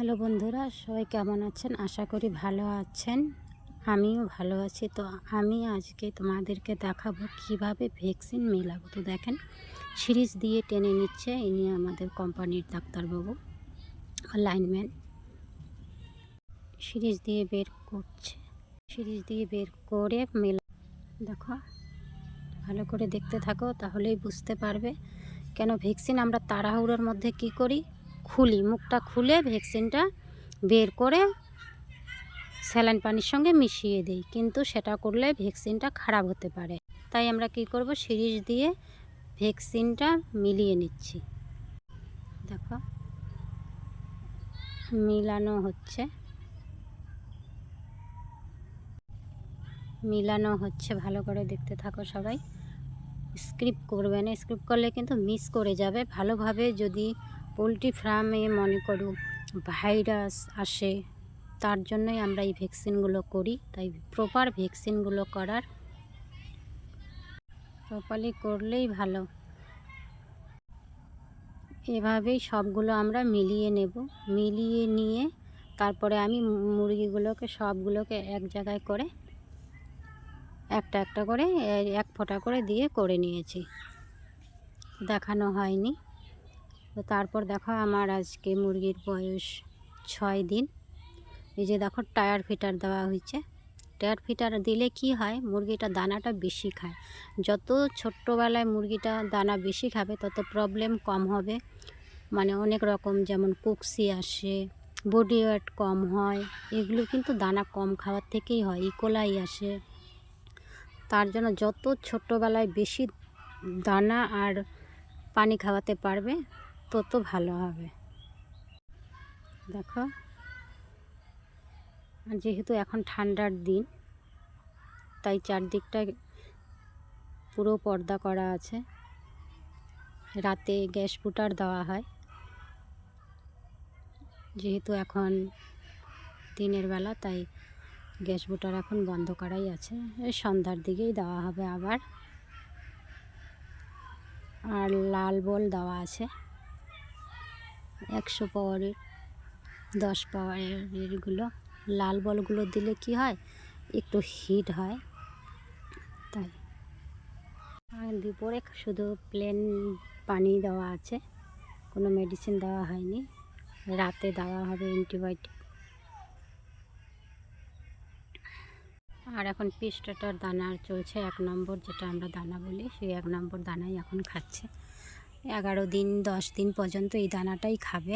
Hello বন্ধুরা, সবাই কেমন আছেন? আশা করি ভালো আছেন। আমিও ভালো আছি। তো আমি আজকে তোমাদেরকে দেখাবো কীভাবে ভ্যাকসিন মেলাবো। তো দেখেন, সিরিজ দিয়ে টেনে নিচ্ছে ইনি আমাদের কোম্পানির ডাক্তারবাবু লাইনম্যান। সিরিজ দিয়ে বের করছে। সিরিজ দিয়ে বের করে মেলা দেখো, ভালো করে দেখতে থাকো, তাহলেই বুঝতে পারবে কেন ভ্যাকসিন আমরা তাড়াহুড়োর মধ্যে কি করি? খুলি, মুখটা খুলে ভ্যাকসিনটা বের করে স্যালাইন পানির সঙ্গে মিশিয়ে দিই, কিন্তু সেটা করলে ভ্যাকসিনটা খারাপ হতে পারে। তাই আমরা কি করব? সিরিজ দিয়ে ভ্যাকসিনটা মিলিয়ে নিচ্ছি। দেখো, মিলানো হচ্ছে। মিলানো হচ্ছে, ভালো করে দেখতে থাকো সবাই। স্ক্রিপ করবে না স্ক্রিপ করলে কিন্তু মিস করে যাবে। ভালোভাবে যদি পোলট্রি ফার্মে মনে করো ভাইরাস আসে, তার জন্যই আমরা এই ভ্যাকসিনগুলো করি। তাই প্রপার ভ্যাকসিনগুলো করার প্রপারলি করলেই ভালো। এভাবেই সবগুলো আমরা মিলিয়ে নেব। মিলিয়ে নিয়ে তারপরে আমি মুরগিগুলোকে সবগুলোকে এক জায়গায় করে একটা একটা করে এক ফোঁটা করে দিয়ে করে নিয়েছি। দেখানো হয়নি। তো তারপর দেখো আমার আজকে মুরগির বয়স ছয় দিন। এই যে দেখো টায়ার ফিটার দেওয়া হয়েছে। টায়ার ফিটার দিলে কি হয়? মুরগিটা দানাটা বেশি খায়। যত ছোট্টবেলায় মুরগিটা দানা বেশি খাবে, তত প্রবলেম কম হবে। মানে অনেক রকম যেমন কুকসি আসে বডি ওয়েট কম হয়, এগুলো কিন্তু দানা কম খাওয়ার থেকেই হয় ইকোলাই আসে। তার জন্য যত ছোট্টবেলায় বেশি দানা আর পানি খাওয়াতে পারবে তত ভালো হবে। দেখো। আর যেহেতু এখন ঠান্ডার দিন, তাই চারদিকটা পুরো পর্দা করা আছে। রাতে গ্যাস বুটার দেওয়া হয়। যেহেতু এখন দিনের বেলা, তাই গ্যাস বুটার এখন বন্ধ করাই আছে। এই সন্ধ্যার দিকেই দেওয়া হবে আবার। আর লাল বল দেওয়া আছে। একশো পাওয়ারের, দশ পাওয়ারেরগুলো লাল বলগুলো দিলে কি হয়? একটু হিট হয়। তাই। দুপুরে শুধু প্লেন পানি দেওয়া আছে। কোনো মেডিসিন দেওয়া হয়নি। রাতে দেওয়া হবে অ্যান্টিবায়োটিক। আর এখন পিস্টাটার দানা চলছে এক নম্বর, যেটা আমরা দানা বলি, সেই এক নম্বর দানাই এখন খাচ্ছে। এগারো দিন দশ দিন পর্যন্ত এই দানাটাই খাবে।